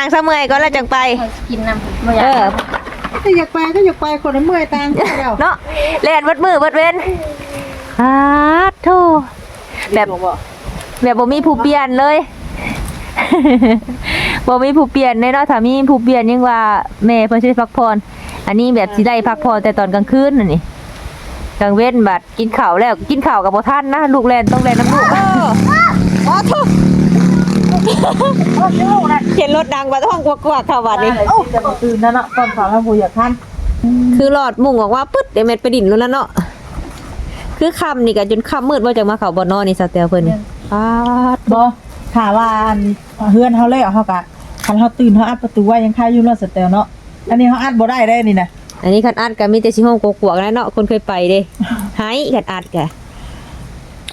างซะเมื่อยก่อนแล้วจังไป กินน้ำบ่อเอยากอ ถ้าอยากไปก็อยากไปคนละเมื่อยตังค์แล้วเนาะเล่นวัดมือวัดเว้นอาโธ่แบบแบบบ่มีผู้เปลี่ยนเลย บ่มีผู้เปลี่ยนเลยเนาะถ้ามีผู้เปลี่ยนยังว่าแม่เพิ่นสิได้พักผ่อนอันนี้แบบสิได้พักผ่อนแต่ตอนกลางคืนน่ะนี่กลางเว้นบัดกินข้าวแล้วกินข้าวกับบ่ทันนะลูกแล่นต้องแล่นน้ำลูกเออ อ๋อโธ่ เห็นรถดังว่าท้องกวักๆเข้าบัดนี้โอ้จะมาตื่นนั่นเนาะตอนสาวแล้วกูอยากทันคือหลอดมุ่งออกว่าปึ๊ดเดี๋ยวเม็ดไปดิ่นนู่นแล้วเนาะคือคำนี่ก็จนคำมืดว่าจะมาเขาบ่นอนนี่สเตลเพิ่นนี่ปาดบ่ถามว่าอันเฮือนเฮาแล้วเฮากะคันเฮาตื่นเฮาอัดประตูไว้ยังคาอยู่รอดสเตลเนาะอันนี้เฮาอัดบ่ได้ได้นี่นะอันนี้คันอัดก็มีแต่สิห้องกวกๆแล้วเนาะคนเคยไปเด้หายคันอัดกะ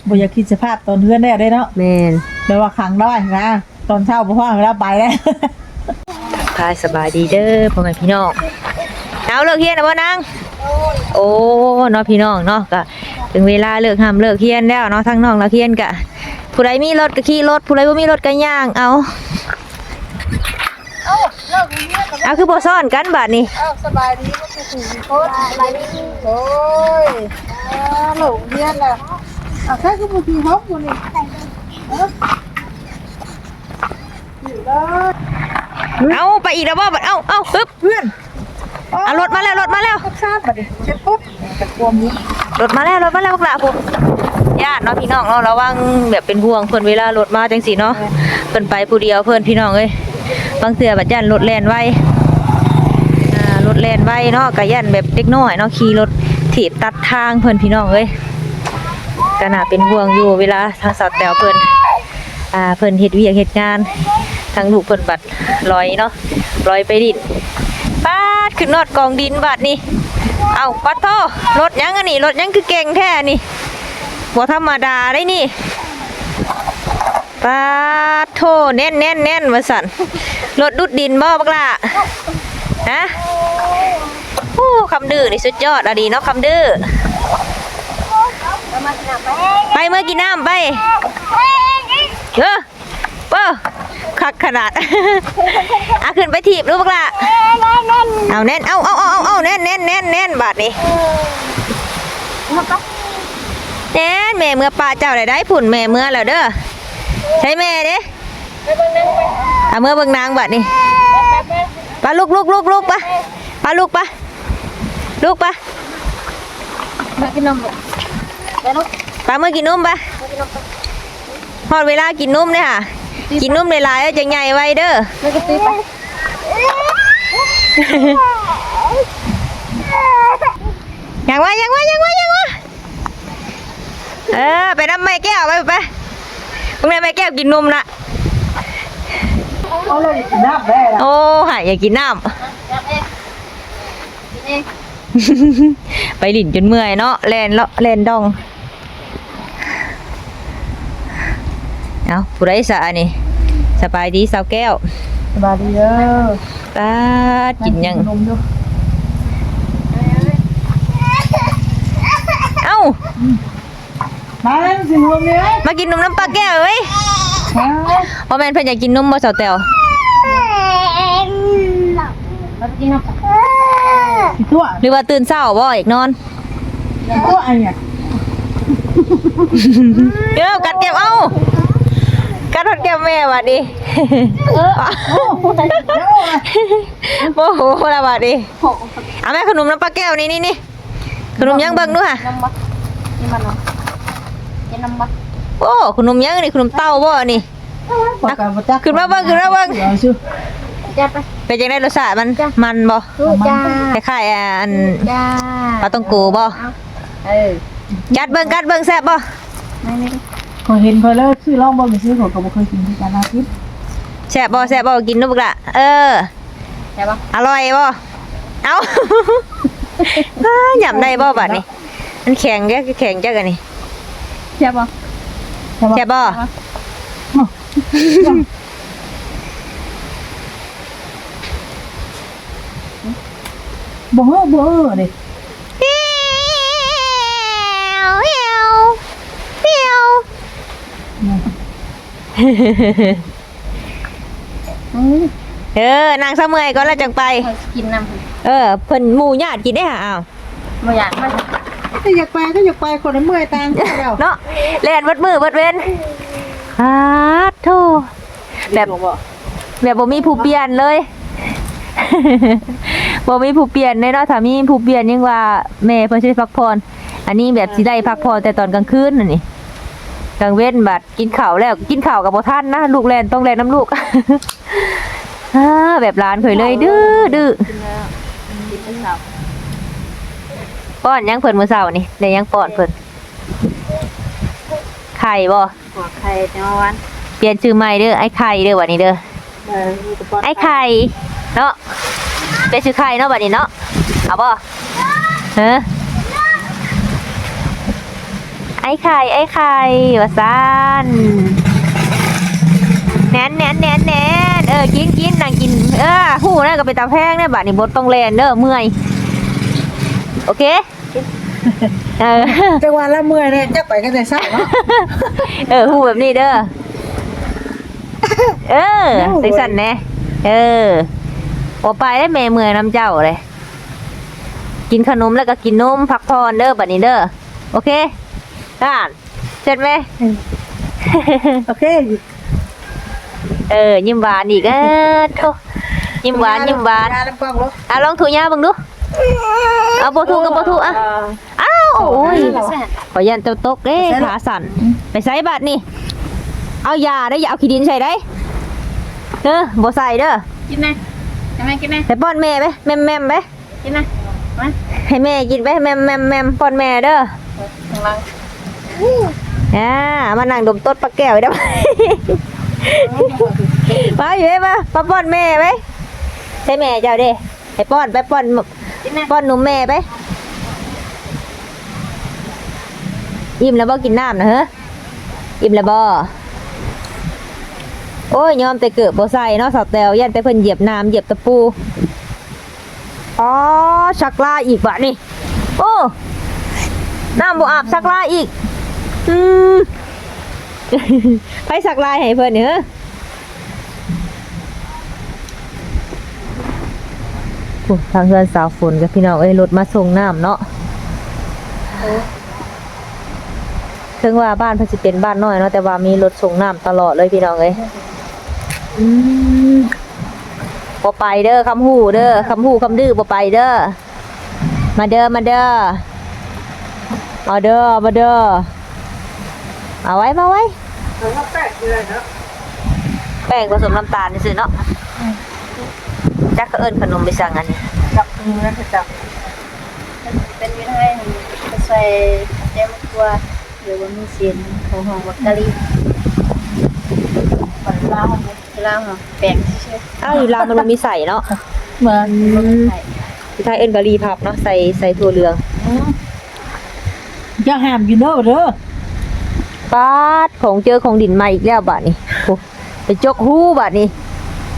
บ่อยากคิดสภาพตอนเฮือนได้ได้เนาะแม่นแปลว่าขังได้นะ ตอนเช้าบ่พอเวลาไปแล้วพายสบายดีเด้อพ่อแม่พี่น้องเอาเลิกเฮียนแล้วบ่นางโอ้เนาะพี่น้องเนาะก็ถึงเวลาเลิกห้ามเลิกเฮียนแล้วเนาะทั้งน้องและเฮียนกะผู้ใดมีรถก็ขี่รถผู้ใดบ่มีรถก็ย่างเอาเอาคือบ่ซ่อนกันบัดนี้อ้าวสบายดีบ่คือถึงโคตรสบายดีโอ้ยอ่าหลงเรียนน่ะ อะแค่คือบ่ที่ฮอบอยู่นี่เอออยู่เลยเอาไปอีกแล้วบ่บัดเอาเอาปึ๊บเพื่อนเอารถมาแล้วรถมาแล้วทักษะบัดนี้เช็ดปุ๊บกระกวมนี้รถมาแล้วรถมาแล้วพวกหละผมญาติเนาะพี่น้องเนาะระวังแบบเป็นห่วงเพิ่นเวลารถมาจังซี่เนาะเพิ่นไปผู้เดียวเพิ่นพี่น้องเอ้ยบางเทื่อบัดยันรถแล่นไวอ่ารถแล่นไวเนาะก็ยันแบบเด็กน้อยเนาะขี่รถถีบตัดทางเพิ่นพี่น้องเอ้ย ก็น่าเป็นห่วงอยู่เวลาทางสาวแตวเพิ่นอ่าเพิ่นเฮ็ดเวียกเฮ็ดงานทางลูกเพิ่นบัดลอยเนาะลอยไปดินปาดขึ้นนอดกองดินบัดนี่เอาปัดโทรถยังอันนี้รถยังคือเก่งแท้นี่บ่ธรรมดาได้นี่ปัดโทแน่นแน่นแน่นมาสั่นรถดุดดินบ่บักล่ะฮะโอ้คำดื้อนี่สุดยอดอะดีเนาะคำดื้อ ไปเมื่อกินน้ำไปเออเป้อคักขนาดอะขึ้นไปถีบรู้บักล่ะเอาแน่นเอาเอาเอาเอาเอาแน่นแน่นแน่นแน่นบาทนี่แน่นแม่เมื่อป้าเจ้าได้ได้ผุ่นแม่เมื่อแล้วเด้อใช่แม่เด้เอาเมื่อเบิ่งนางบาทนี่ปลาลูกลูกลูกลูกปะปลาลูกปะลูกปะมากินนมลูกไปลูกปลาเมื่อกินนมปะมากินนมไปพอดเวลากินนมเนี่ยค่ะ กินนมหลายๆแล้วจะใหญ่ไวเด้อแล้วก็ซื้อไปยังวะยังวะยังวะยังวะเออไปน้ำไม่แก้วไปไปพวกนี้ไม่แก้วกินนมละเอาเลยน้ำได้ละโอ้หายอยากกินน้รับเองกินเองำ ไปหลินจนเมื่อยเนาะแลนเลาะแลนดอง เอาผู้ไรสะอันนี่สบายดีสาวแก้วสบายดีเด้อตาดกินยังนมอยู่เอ้า มาแล้วสินมเนี่ยมากินนมน้ำปลาแก้วเว้ยมาพ่อแม่นเพิ่นอยากกินนมบ่สาวแตวมากินนม สิตัวหรือว่าตื่นเช้าบ่อยากนอนตัวอันเนี่ยเดี๋ยวกัดแก้มเอ้ากัดทอดแก้มแม่บัดนี้เออโอ้โหละบาดดิเอาแม่ขนมน้ำปลาแก้วนี่นี่นี่ขนมยังเบิ่งดูค่ะนมบ่นี่มันนมกินนมบ่โอ้ขนมยังนี่ขนมเต้าบ่นี่ขึ้นมาเบิ่งขึ้นมาเบิ่งเอาชื่อ จ้าไป เป็นจังได๋รสชาติมันมันบ่ลูกจ้าคล้ายๆอันจ้าปลาต้องโกบ่เออกัดเบิ่งกัดเบิ่งแซ่บบ่ไม่ไม่ขอเห็นเพอแล้วชื่อลองบ่มีชื่อของก็บ่เคยกินที่การอาทิตย์แซ่บบ่แซ่บบ่กินดูบักละเออ ใช่ปะอร่อยบ่เอ้า อ้าหยำได้บ่บัดนี้มันแข็งแกแข็งจักอันนี่ใช่ปะใช่แซ่บบ่บ่เฮ้อบ่เฮ้อเด้เมียว เมียวเมียวอืมเเออนางซะเมื่อยก่อนแล้วจังไปเขากินน้ำเออเพิ่นหมู่ญาติกินได้หาอ้าวบ่อยากมาถ้าอยากไปก็อยากไปคนละเมื่อยตังค์แล้วเนาะเล่นเบิดมือเบิดเว้นอาโธ่แบบแบบบ่มีผู้เปลี่ยนเลย บ่มีผู้เปลี่ยนเลยเนาะถ้ามีผู้เปลี่ยนยังว่าแม่เพิ่นสิได้พักผ่อนอันนี้แบบสิได้พักผ่อนแต่ตอนกลางคืนน่ะนี่กลางเว้นบัดกินข้าวแล้วกินข้าวกับบ่ทันนะลูกแลนต้องแลนน้ำลูกอ่าแบบร้านเคยเลยดื้อดื้อป้อนยังเพิ่นมื้อเช้านี่ได้ยังป้อนเพิ่นไข่บ่หัวไข่เนาะวันเปลี่ยนชื่อใหม่เด้อไอ้ไข่เด้อวันนี้เด้อไอ้ไข่เนาะ เป็นชื่อไข่เนาะบัดนี้เนาะเอาบ่เฮะไอ้ไข่ไอ้ไข่ว่าซานแหนนแหนนแหนนแหนนเออกินกินนั่งกินเออหูนั่นก็เป็นตาแพงเนี่ยบัดนี้บดต้องแลนเด้อเมื่อยโอเคเออจังหวะละเมื่อยเนี่ยจะไปกันแต่เช้าเนาะเออหูแบบนี้เด้อเออสิสันแน่เออ โอไปได้แม่เมื่อยน้ำเจ้าเลย กินขนมแล้วก็กินนมพักผ่อนเด้อบัดนี้เด้อโอเคอ่านเสร็จไหมโอเค เออ ยิ้มหวานอีกเออโทยิ้มหวานยิ้มหวานน้ำกล้องลูกอะลองถูยาเบังดูเอาโบถูกับโบถูอะอ้าวโอ้ยแซ่บขอยันเจ้าตกเด้ขาสั่นไปใส่บัตรนี่เอายาได้อย่าเอาขี้ดินใส่ได้เออบ่ใส่เด้อกินนะ ทำไมกินนะแต่ป้อนแม่ไปแม่มแม่มไปกินนะมาให้แม่กินไปแม่มแม่มแม่มป้อนแม่เด้อข้างล่างอ่ามานั่งดมต้นปลาแก้วได้ไหมมาอยู่ไหมมามาป้อนแม่ไปใช่แม่เจ้าเด้ให้ป้อนไปป้อนกินนะป้อนนมแม่ไปอิ่มแล้วบ่กินน้ำนะเฮ้ออิ่มแล้วบ่ โอ้ยยอมแต่เกิดบ่ใส่เนาะสาวแตวยันแต่เพิ่นเหยียบน้ำเหยียบตะปู อ๋อชักลาอีกวะนี่ โอ้น้ำบ่อาบชักลาอีก อืมไปสักลายให้เพิ่นนี่เฮ้อโอ้ทางเพื่อนสาวฝนกับพี่น้องเอ้ยรถมาส่งน้ำเนาะถึงว่าบ้านเพิ่นสิเป็นบ้านน้อยเนาะแต่ว่ามีรถส่งน้ำตลอดเลยพี่น้องเอ้ย บ่ไปเด้อคำหูเด้อคำหูคำดื้อบ่ไปเด้อมาเด้อมาเด้อเอาเด้อมาเด้อเอาไว้มาไว้เอาแป้งเลยเนาะแป้งผสมน้ำตาลนี่สิเนาะจักก็เอิ้นขนมไปสั่งอันนี้จับมือนะจับเป็นวิธีจะใส่เจ้ามะกรัวหรือว่ามีเสียนของหอมวักกะลีไปลาว เวลาหอมแป้งเชื่ออ้าวอยู่ลาวมันบ่มีใส่เนาะเหมือนใส่ที่ไทยเอิ้นบะหรี่พับเนาะใส่ใส่ถั่วเหลืองอย่าห้ามกินเด้อเด้อปาดของเจอของดินมาอีกแล้วบาดนี้โอ้ไปจกหู้บาดนี้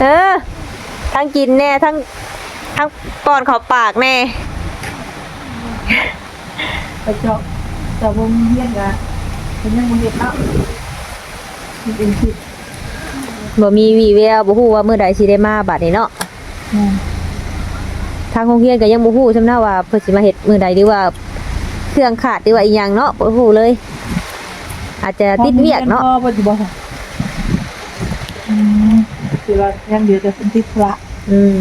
เออ ทั้งกินแน่ทั้งทั้งป้อนเข้าปากแน่ ไปเจาะแต่วงเฮียนกะเป็นยังบ่เฮ็ดเนาะมันเป็นผิด บ่มีวีแววบ่ฮู้ว่ามื้อใดสิได้มาบาดนี้เนาะอืมทางโรงเรียนก็ยังบ่ฮู้ซำนะว่าเพิ่นสิมาเฮ็ดมื้อใดหรือว่าเครื่องขาดหรือว่าอีหยังเนาะบ่ฮู้เลย อาจจะติดเวียกเนาะพอปัจจุบันค่ะอืมคือว่ายังเดียวจะเป็นติดพระอืม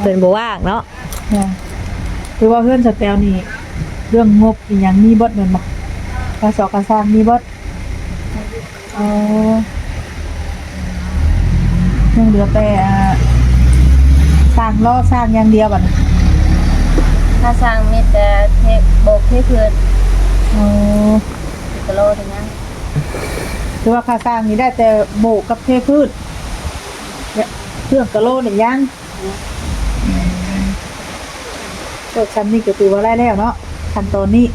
เพิ่นบ่ว่างเนาะเนี่ยคือว่าเพื่อนสแตลนี่เรื่องงบอีหยังมีบดแม่นบ่ภาษากระสร้างมีบดเออ ยังเหลือแต่อ่าสร้างล้อสร้างอย่างเดียวบัดนี้ถ้าสร้างมีแต่เทโบกเทพื้นเออกะโลเท่านั้นคือว่าค่าสร้างนี่ได้แต่โบกกับเทพืชเนี่ยเครื่องกะโลเนี่ยยังก็ชั้นนี้ก็ถือว่าได้แล้วเนาะขั้นตอนนี้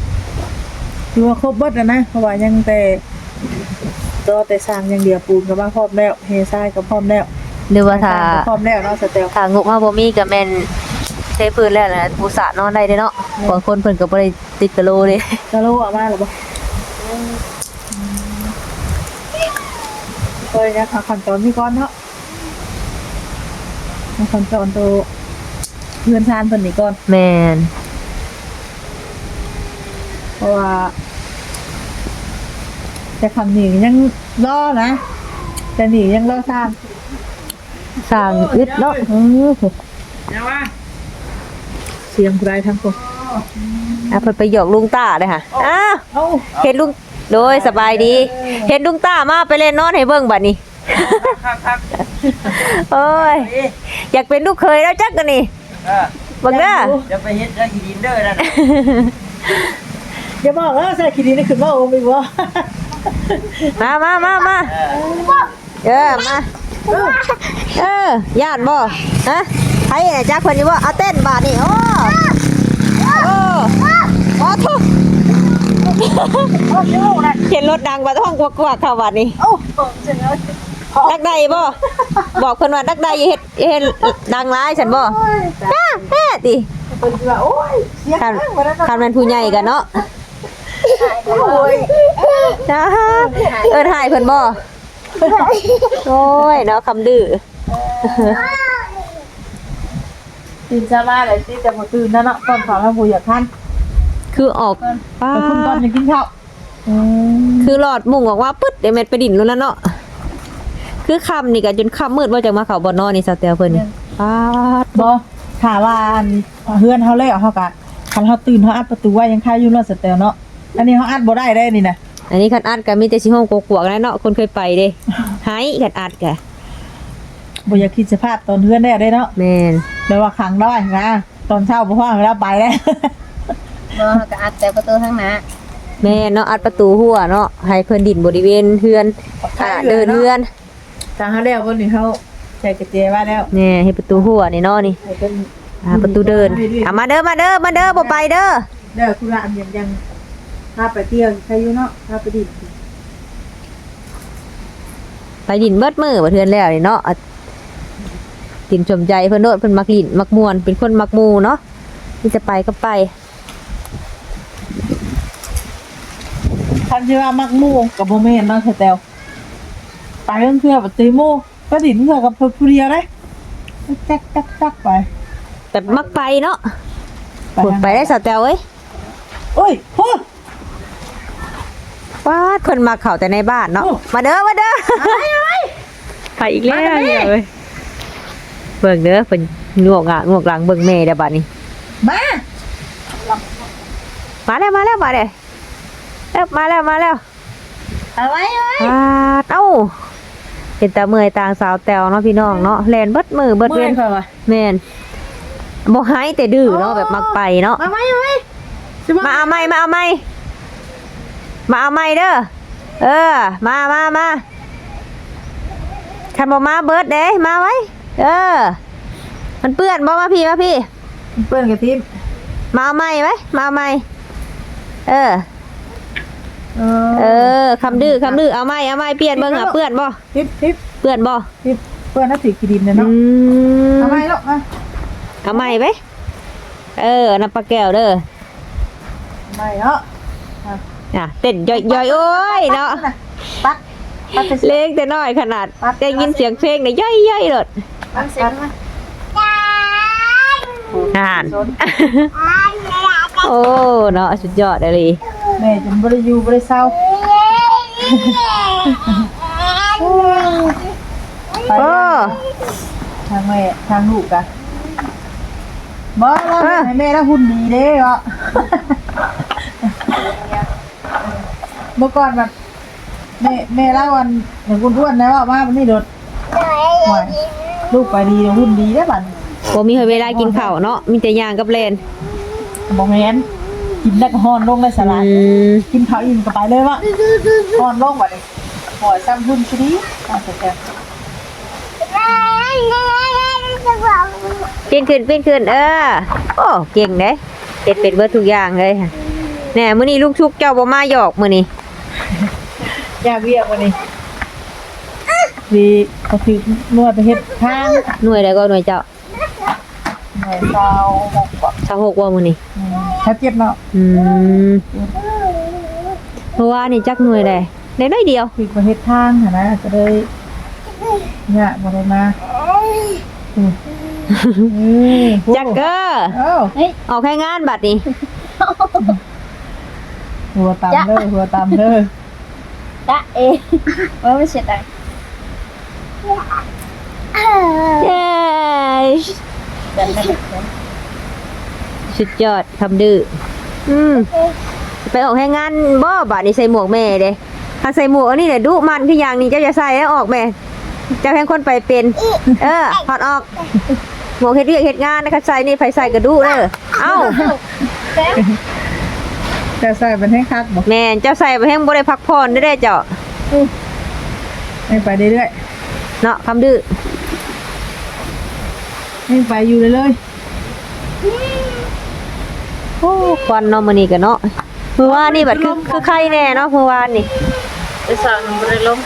ถือว่าครบเบิดแล้วนะเพราะว่ายังแต่รอแต่สร้างอย่างเดียวปูนก็ว่าพร้อมแล้วเฮทรายก็พร้อมแล้ว หรือว่าถ้าสร้งก็พร้อมแล้วเนาะสเตลถ้างบมาบ่มีก็แม่นเทพื้นแล้วนะปูสระนอนได้เด้เนาะบางคนเพิ่นก็บ่ได้ติดกะโหลเด้กะโลออกมาหรือเปล่าเอ้ยนะเอาขั้นตอนนี้ก่อนเนาะมาคนจอนโตเพื่อนชานเพิ่นนี่ก่อนแม่นเพราะว่าแต่คำนี้ยังรอนะแต่นี่ยังรอสร้าง สร้างอึดเนาะอือเสียงผู้ใดทั้งคนอะเพิ่นไปหยอกลุงต้าเด้อค่ะอ้าวเอ้าเห็นลุงโดยสบายดี เห็นลุงต้ามาไปเล่นนอนให้เบิ่งบัดนี้โอ้ยอยากเป็นลูกเคยแล้วจักกันนี่เออเบิ่งเด้อจะไปเฮ็ดได้กินเด้อนั่นน่ะอย่าบอกว่าใส่คิดดีนี่คือว่าโอมอีกวะมามามามาเออเออมา เออย่านบ่ฮะใครน่ะจักเพิ่นอยู่บ่เอาเต้นบาดนี่โอ้โอ้โอ้ทุกเห็นรถดังบาท้องกวักๆเข้าบาดนี้โอ้ผมจะเอาดักใดบ่บอกเพิ่นว่าดักใดอย่าเฮ็ดอย่าเฮ็ดดังร้ายฉันบ่จ้าแม่ติเป็นว่าโอ้ยเสียงคันดังมาแล้วคันแม่นผู้ใหญ่กันเนาะโอ้ยจ้าเอิ้นหายเพิ่นบ่ โอ้ยเนาะคำดื้อตื่นเช้ามาเลยสิจะมาตื่นนั่นเนาะก่อนข่าวแล้วผู้อยากทันคือออกป้าแต่คุณก่อนยังกินข้าวอืมคือหลอดมุ่งออกว่าปึ๊ดเดี๋ยวแม่นไปดินแล้วนั่นเนาะคือค่ำนี่ก็จนค่ำมืดว่าจะมาเข้าบ่นอนนี่ซะแต่เพิ่นนี่ป้าดบอถามว่าอันเฮือนเขาแล้วเขากะคันเขาตื่นเขาอัดประตูไว้ยังค่าอยู่เนาะสเตลเนาะอันนี้เขาอัดบ่ได้ได้นี่นะ อันนี้คันอัดก็มีแต่สิห้องกวกๆแล้วเนาะคนเคยไปเด้หายคันอัดก็บ่อยากคิดสภาพตอนเฮือนได้ได้เนาะแม่นแปลว่าขังได้นะตอนเช้าบ่ว่างแล้วไปแล้วบ่ก็อัดแต่ประตูทางหน้าแม่นเนาะอัดประตูหัวเนาะให้เพิ่นดินบริเวณเฮือนอ่าเดินเฮือนทางเขาแล้วคนนี้เขาใส่กระเจไว้แล้วแนี่ให้ประตูหัวนี่เนาะนี่ให้เป็นอ่าประตูเดินอะมาเด้อมาเด้อมาเด้อบ่ไปเด้อเด้อคุณละอันยังยัง พาไปเที่ยวใครอยู่เนาะพาไปดิไปดินเบิดมือบ่เทือนแล้วนี่เนาะอะดินชมใจเพิ่นโดดเพิ่นมักดินมักม่วนเป็นคนมักหมู่เนาะที่จะไปก็ไปคันที่ว่ามักหมู่กับโมเมนเนาะสเตลไปเรื่องเพื่อปฏิโมก็ดินเพื่อกับผู้เดียวเลยจักจักจักไปแบบมักไปเนาะหมดไปได้สาวแตวเอ้ยโอ้ยโอ้ย ว้าดเพิ่นมาเข้าแต่ในบ้านเนาะโอ้มาเด้อมาเด้อไปอีกแล้วเนี่ยเว้ยเบิ่งเด้อเพิ่นงวกอะงวกหลังเบิ่งแม่เด้อบัดนี้ มา มาแล้วมาแล้วมาแล้วเอ้ามาแล้วมาแล้วเอาไว้เอาไว้อ่าเอ้าเป็นตาเมื่อยต่างสาวแตวเนาะพี่น้องเนาะแลนเบิดมือเบิดเวียนมื่อยค่ะแม่นบ่หายแต่ดื้อเนาะแบบมักไปเนาะ มาไว้เอาไว้สิมาเอาไม้มาเอาไม้ มาเอาไม้เด้อ เออ มามามาคันบ่มาเบิดเด้มาไว้ เออ มันเปื้อนบ่มาพี่มาพี่เพื่อนกับทีมมาเอาไม้ไว้มาเอาไม้เออเอเออคำดื้อคำดื้อเอาไม้เอาไม้เปลี่ยนเบิ่งหาเปื้อนบ่ทิปทิปเปื้อนบ่ทิปเพื่อนนักถือกีดินเนี่ยอืเนาะมเอาไว้ลูกมาเอาไม้ไว้เออน้ำปลาแก้วเด้อไม่เนาะ อะเต้นย่อยๆโอ้ยเนาะปักปักไปสิ เล็กแต่น้อยขนาดได้ยินเสียงเพลงเนี่ยย่อยๆเลยมันเสียงมานานโอ้เนาะสุดยอดเลย แม่จนบริยูบริเศร้าไปโอ้ ทางแม่ทางลูกอะบอกเราเออให้แม่แล้วหุ่นดีเด้เหรอ เมื่อก่อนแบบแม่แม่เล่าวันเหมือนคุณอ้วนนะว่ามามันนี่โดดห่วยลูกไปดีหุ่นดีได้อบัดบ่มีเวลากินข้าวเนาะมีแต่ย่างกับเลนบอกแม่นกินได้ก็ฮอนลงได้สลายอืมกินข้าวอิ่มก็ไปเลยวะฮอนลงบัดนี้หอยซ้ำหุ่นชิดีอะเสร็จแล้วปีนขึ้นปีนขึ้นเออ โอ้เก่งเด้เฮ็ดเป็นเบิดทุกอย่างเลยแหน่มื้อนี้ลูกชุกเจ้าบ่มาหยอกมื้อนี้อ ยากเรียกวันนี้ดีก็คือนวดไปเฮ็ดทางหน่วยใดก็หน่วยเจ้าหน่อยเช้าหกกว่าชาวหกว่ามื้อนี้อืมแทบเจ็บเนาะอืมเพราะว่านี่จักหน่วยใดได้น้อยเดียว คือไปเฮ็ดทางหั่นนะก็เลยเนี่ยบ่ได้มาอืมจักเกอร์เอ้าออกแค่งานบัดนี้หัวตามเด้อหัวตามเด้อ ตะเอว่าไม่เสียดายเย้กันนะสุดยอดทำดื้ออืมไปออกแค่งานบ่บัดนี้ใส่หมวกแม่เด้ถ้าใส่หมวกอันนี้เนี่ยดุมันคืออย่างนี้เจ้าจะใส่แล้วออกแม่เจะแพงคนไปเป็น เออถอดออกหมวกเฮ็ดเวียกเฮ็ดงานนะคะใส่นี่ไผใส่กระดุเด้อเอ้า แต่ใส่เป็นให้คักบอกแม่นเจ้าใส่ไปแห้งบ่ได้พักผ่อนได้อเด้เจ้าให้ไปเรื่อยเนาะคำดื้อๆให้ไปอยู่เลยเลยโอ้ควันเนาะมื้อนี้ก็เนาะมื้อวานนี่บัดคือคือไข่แน่เนาะมื้อวานนี่ไปสอนมันเลยล้ม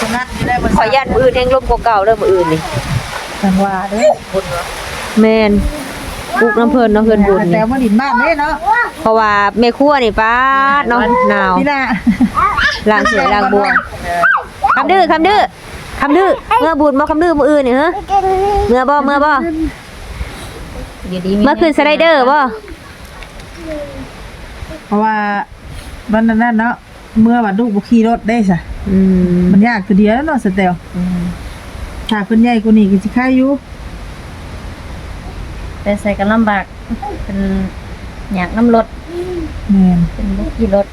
สนัดอยู่ได้บ่ขอยันมื้ออื่นแห่งลมกว่าเก่าเด้อมื้ออื่นนี่จังหวะเด้อแม่น ปลูกน้ำเพิ่นเนาะเพิ่นบุญแต่นี่มาดินบ้านเด้เนาะเพราะว่าแม่ครัวนี่ป้าดเนาะหนาวพี่น่ะล้างเสือล้างบวงคำดื้อคำดื้อคำดื้อเมื่อบุญบ่คำดื้อมื้ออื่นนี่ฮะเมื่อบ่เมื่อบ่อยู่ดีเมื่อคืนสไลเดอร์บ่เพราะว่าวันนั้นเนาะเมื่อวันลูกบ่ขี่รถได้ซะอืมมันยากตัวเดียวแล้วเนาะสเตลถ้าเพิ่นใหญ่กว่านี้ก็สิคายอยู่ แต่ใส่กันลำบาก เป็นอยากน้ำรถแม่นเป็นบุกขี่รถ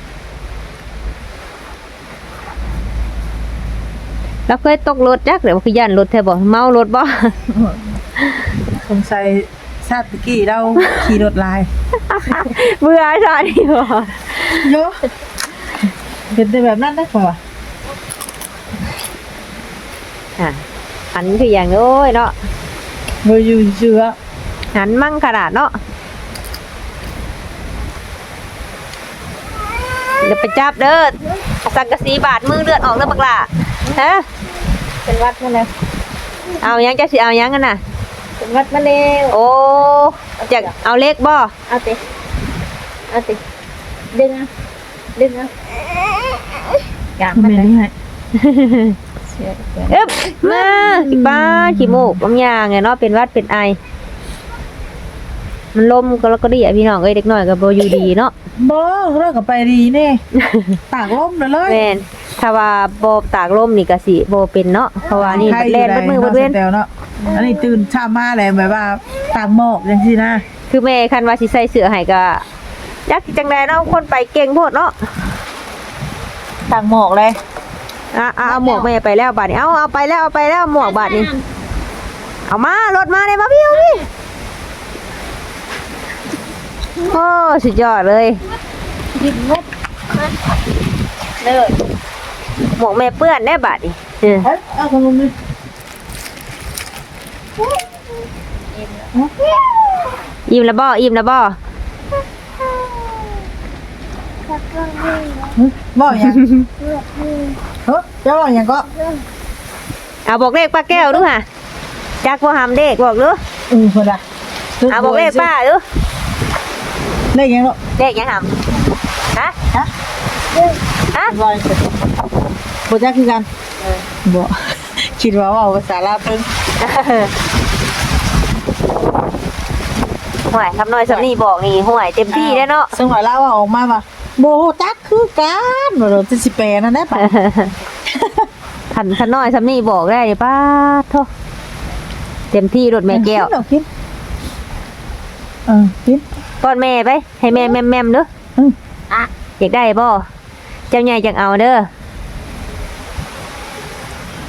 แล้วเคยตกรถจักเดี๋ยวคือยันรถแท้บ่เมารถบ่สงสัยชาติตะกี้เราขี่รถลายเบื่อชานี่บ่โยเป็นแต่แบบนั้นได้ป่ะอะหันคืออย่างโอ้ยเนาะบ่อยู่เชื่อ หันมั่งขนาดเนาะเดี๋ยวไปจับเด้อสังกะสีบาดมือเลือดออกเด้อบักล่ะฮะเป็นวัดมาแล้วเอายังจะสิเอายังกันน่ะเป็นวัดมาแล้วโอ้จะเอาเล็กบ่เอาติเอาติดึงเอาดึงเอาอยากคือมันแม่เลยนี่ให้เสียเกินเอ๊บมาขี้ป้าขี้มูกบางอย่างไงเนาะเป็นหวัดเป็นไอ มันลมก็แล้วก็ดีอะพี่น้องเอ้ยเด็กน้อยก็บ่อยู่ดีเนาะบ่เราก็ไปดีแน่ ตากลมเลยเลยแม่นถ้าว่าบ่ตากลมนี่ก็สิบ่เป็นเนาะเพราะว่านี่มันแล่นเบัดมือเบัดเว้น แต่เนาะอันนี้ตื่นเช้ามาแล้วแบบว่าตากหมอกจังซี่นะคือแม่คันว่าสิใส่เสื้อให้ก็จักจังไดเนาะคนไปเก่งโพดเนาะตากหมอกเลยอะอะเอาหมวกแม่ไปแล้วบาดนี้เอาเอาไปแล้วเอาไปแล้วหมวกบาดนี้เอามารถมาเลยมาพี่เอาพี่ โอ้สุดยอดเลยเลยหมวกแม่เปื้อนได้บาดนี้เออเอ้ยเอาของมึงอิ่มแล้วบ่อิ่มแล้วบ่บ่หยังเฮ้ยจะบ่หยังก็เอาบอกเลขป้าแก้วดูค่ะจักบ่หำเลขบอกดูอือพุ่นน่ะเอาบอกเลขป้าดู เลขหยังเนาะเลขยังหำฮะฮะฮะบ่บ่จักคือกันบ่คิดว่าเว้าภาษาลาวเพิ่นห่วยคำน้อยสำนี่บอกนี่ห่วยเต็มที่ได้เนาะซึ่งว่าลาวว่าออกมาว่าบ่ฮู้จักคือกันบ่รู้จะสิแปลนั่นได้ปะขันขันน้อยสำนี่บอกได้นี่ป้าดโทเต็มที่รถแม่แก้วกินเอากินเออกิน ป้อนแม่ไป ให้แม่แม่มแม่มเด้ออืมอะอยากได้บ่เจ้าใหญ่จังเอาเด้อ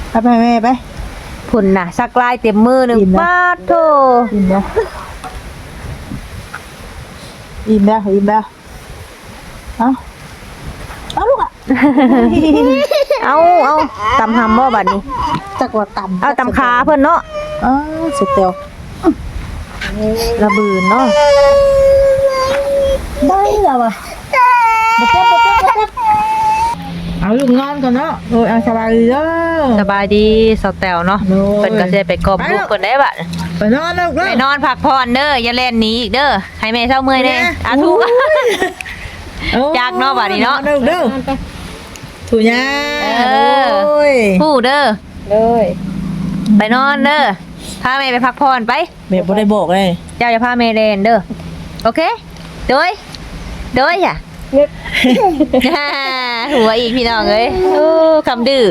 เอาไปแม่ไป พุ่นน่ะ สักลายเต็มมือหนึ่งอิ่มนะป้าดโทอิ่มแล้วอิ่มแล้วอิ่มแล้วเอาเอาลูกอะ เอาเอาตำหำบ่บัดนี้ จักว่าต่ำเอาตำขาเพิ่นเนาะอ้าสุดเตียวระบืนเนาะ ได้แล้วอะบ่เจ็บบ่เจ็บบ่เจ็บเอาลูกนอนก่อนเนาะโอ้ยเอาสบายดีเด้อ สบายดีสาวแตวเนาะโอ้ย เพิ่นก็สิไปกอบลูกเพิ่นได้บัดไปนอนลูกไปเด้อ นอนพักผ่อนเด้ออย่าเล่นหนีอีกเด้อให้แม่เช้าเมื่อยเด้ออะถูกโอ้ยจากเนาะบัดนี้เนาะลูกเด้อถูยาเออ โอ้ยผู้เด้อเลยไปนอนเด้อพาแม่ไปพักผ่อนไป แม่บ่ได้บอกเลย เจ้าจะพาแม่เล่นเด้อโอเคโดย โดยอะหัวอีกพี่น้องเอ้ยโอ้คำดื้อ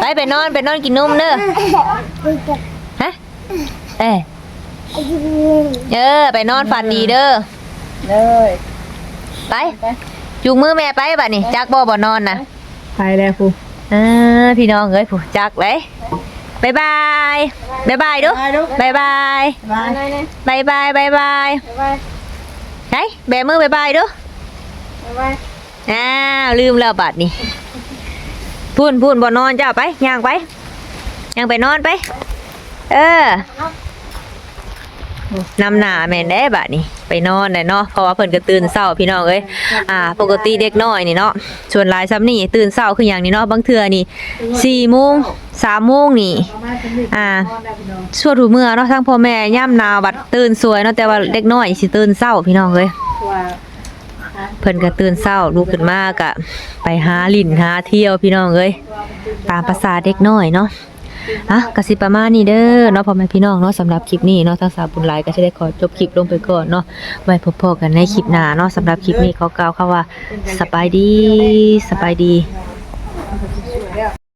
ไปไปนอนไปนอนกินนมเด้อฮะเอ้ยเออไปนอนฝันดีเด้อเลยไปจูงมือแม่ไปบัดนี้จักบ่บ่นอนนะไปแล้วครูอ่าพี่น้องเอ้ยผู้จักเลยบายบายบายบายเดูบายบายบายไปเลยบายบายบาย บายไปไหนแบมือบายบายเดูไปอ้าวลืมแล้วบัดนี้พูนพูนบ่นอนเจ้าไปย่างไปย่างไปนอนไป เออ นำหนาแม่นได้บัดนี้ไปนอนได้เนาะเพราะว่าเพิ่นก็ตื่นเช้าพี่น้องเอ้ยอ่า ปกติเด็กน้อยนี่เนาะส่วนหลายซ้ำนี่ตื่นเช้าคืออย่างนี้เนาะบางเทื่อนี่4โมง3โมงนี่อ่าชั่วถูเมื่อเนาะทั้งพ่อแม่ย่ำหนาวบัดตื่นสวยเนาะแต่ว่าเด็กน้อยสิตื่นเช้าพี่น้องเอ้ยเพิ่นก็ตื่นเช้าลุกขึ้นมากะ ไปหาลิ่นหาเที่ยวพี่น้องเอ้ยตามภาษาเด็กน้อยเนาะ อะก็สิประมาณนี้เด้อเนาะพ่อแม่พี่น้องเนาะสำหรับคลิปนี้เนาะทั้งสาวบุญหลายก็จะได้ขอจบคลิปลงไปก่อนเนาะไว้พบๆกันในคลิปหน้าเนาะสำหรับคลิปนี้ขอกล่าวคำว่าสบายดีสบายดี